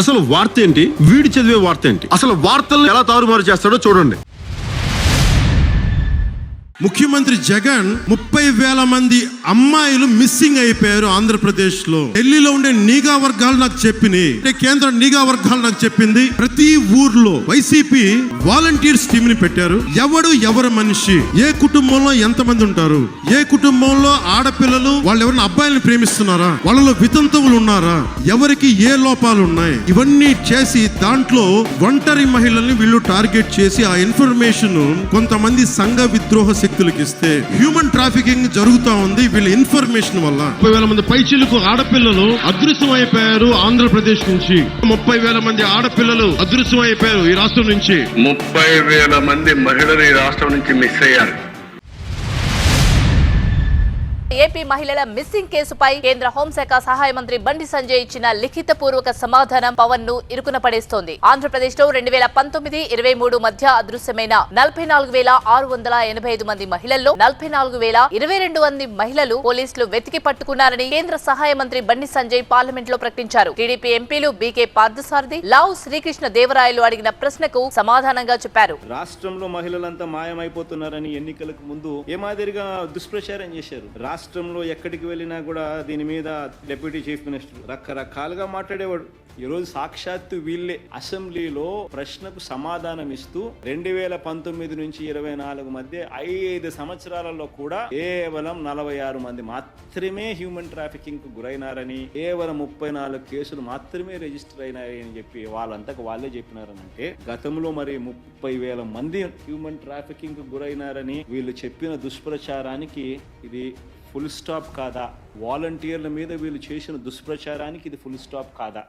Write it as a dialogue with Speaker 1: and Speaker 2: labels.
Speaker 1: అసలు వార్త ఏంటి? వీడి చదివే వార్త ఏంటి? అసలు వార్తలను ఎలా తారుమారు చేస్తాడో చూడండి.
Speaker 2: ముఖ్యమంత్రి జగన్ ముప్పై వేల మంది అమ్మాయిలు మిస్సింగ్ అయిపోయారు ఆంధ్రప్రదేశ్లో ఢిల్లీలో ఉండే నిఘా వర్గాలు నాకు చెప్పినాయి. అంటే కేంద్ర నిఘా వర్గాలు నాకు చెప్పింది. ప్రతి ఊర్లో వైసీపీ వాలంటీర్స్ టీమ్ని పెట్టారు. ఎవడు ఎవరి మనిషి? ఏ కుటుంబంలో ఎంత మంది ఉంటారు? ఏ కుటుంబంలో ఆడపిల్లలు వాళ్ళు ఎవరిని అబ్బాయిలను ప్రేమిస్తున్నారా? వాళ్ళలో వితంతువులు ఉన్నారా? ఎవరికి ఏ లోపాలు ఉన్నాయి? ఇవన్నీ చేసి దాంట్లో ఒంటరి మహిళల్ని వీళ్ళు టార్గెట్ చేసి ఆ ఇన్ఫర్మేషన్ కొంతమంది సంఘ విద్రోహ శక్తులకు ఇస్తే హ్యూమన్ ట్రాఫికింగ్ జరుగుతా ఉంది వీళ్ళ ఇన్ఫర్మేషన్ వల్ల. ముప్పై వేల మంది పైచిలకు ఆడపిల్లలు అదృశ్యం అయిపోయారు ఆంధ్రప్రదేశ్ నుంచి. ముప్పై వేల మంది ఆడపిల్లలు అదృశ్యం అయిపోయారు ఈ రాష్ట్రం నుంచి.
Speaker 3: ముప్పై వేల మంది మహిళలు ఈ రాష్ట్రం నుంచి మిస్ అయ్యారు.
Speaker 4: ఏపీ మహిళల మిస్సింగ్ కేసుపై కేంద్ర హోంశాఖ సహాయ మంత్రి బండి సంజయ్ ఇచ్చిన లిఖిత పూర్వక సమాధానం పవన్ను ఇరుకున పడేస్తోంది. ఆంధ్రప్రదేశ్లో రెండు వేల పంతొమ్మిది ఇరవై మూడు మధ్య అదృశ్యమైన నలభై నాలుగు వేల ఆరు వందల ఎనభై ఐదు మంది మహిళల్లో నలభై నాలుగు వేల ఇరవై రెండు మంది మహిళలు పోలీసులు వెతికి పట్టుకున్నారని కేంద్ర సహాయ మంత్రి బండి సంజయ్ పార్లమెంట్లో ప్రకటించారు. TDP MPs BK Parthasarathi Lavu Srikrishna Devarayalu అడిగిన ప్రశ్నకు సమాధానంగా చెప్పారు.
Speaker 5: రాష్ట్రంలో మహిళలంతా మాయమైపోతున్నారని ఎన్నికలకు ముందు ఏ మాదిరిగా దుష్ప్రచారం చేశారు? రాష్ట్రంలో ఎక్కడికి వెళ్ళినా కూడా దీని మీద డిప్యూటీ చీఫ్ మినిస్టర్ రకరకాలుగా మాట్లాడేవాడు. ఈరోజు సాక్షాత్తు వీళ్ళే అసెంబ్లీలో ప్రశ్నకు సమాధానం ఇస్తూ రెండు వేల పంతొమ్మిది నుంచి ఇరవై నాలుగు మధ్య ఐదు సంవత్సరాలలో కూడా కేవలం నలభై ఆరు మంది మాత్రమే హ్యూమన్ ట్రాఫికింగ్కు గురైనారని కేవలం ముప్పై నాలుగు కేసులు మాత్రమే రిజిస్టర్ అయినాయని చెప్పి వాళ్ళంతకు వాళ్ళే చెప్పినారనంటే గతంలో మరి ముప్పై వేల మంది హ్యూమన్ ట్రాఫికింగ్కు గురైనారని వీళ్ళు చెప్పిన దుష్ప్రచారానికి ఇది ఫుల్ స్టాప్ కాదా? వాలంటీర్ల మీద వీళ్ళు చేసిన దుష్ప్రచారానికి ఇది ఫుల్ స్టాప్ కాదా?